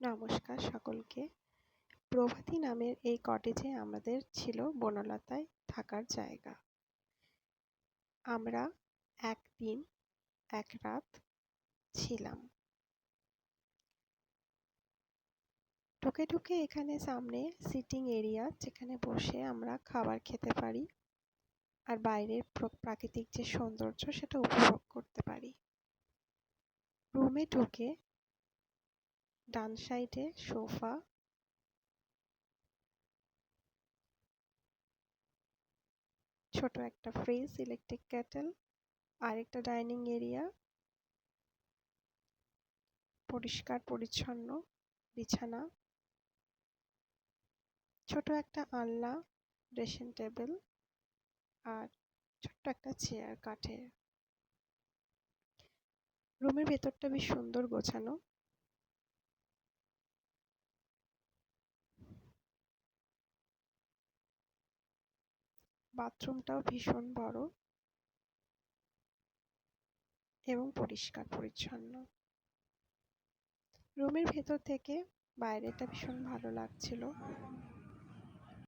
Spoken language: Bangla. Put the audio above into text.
নমস্কার সকলকে। প্রভাতী নামের এই কটেজে আমাদের ছিল বনলতায় থাকার জায়গা। আমরা একদিন, এক রাত ছিলাম। ঢুকে ঢুকে এখানে সামনে সিটিং এরিয়া যেখানে বসে আমরা খাবার খেতে পারি আর বাইরের প্রাকৃতিক যে সৌন্দর্য সেটা উপভোগ করতে পারি। রুমে ঢুকে ডান সাইডে সোফা। ছোট একটা ফ্রিজ, ইলেকট্রিক কেটেল আর একটা ডাইনিং এরিয়া। পরিষ্কার, পরিচ্ছন্ন, বিছানা। ছোট একটা আলনা, ড্রেসিং টেবিল আর ছোট্ট একটা চেয়ার কাঠের। রুমের ভেতরটা বেশ সুন্দর গোছানো। বাথরুমটাও ভীষণ বড় এবং পরিষ্কার পরিচ্ছন্ন। রুমের ভেতর থেকে বাইরেটা ভীষণ ভালো লাগছিল।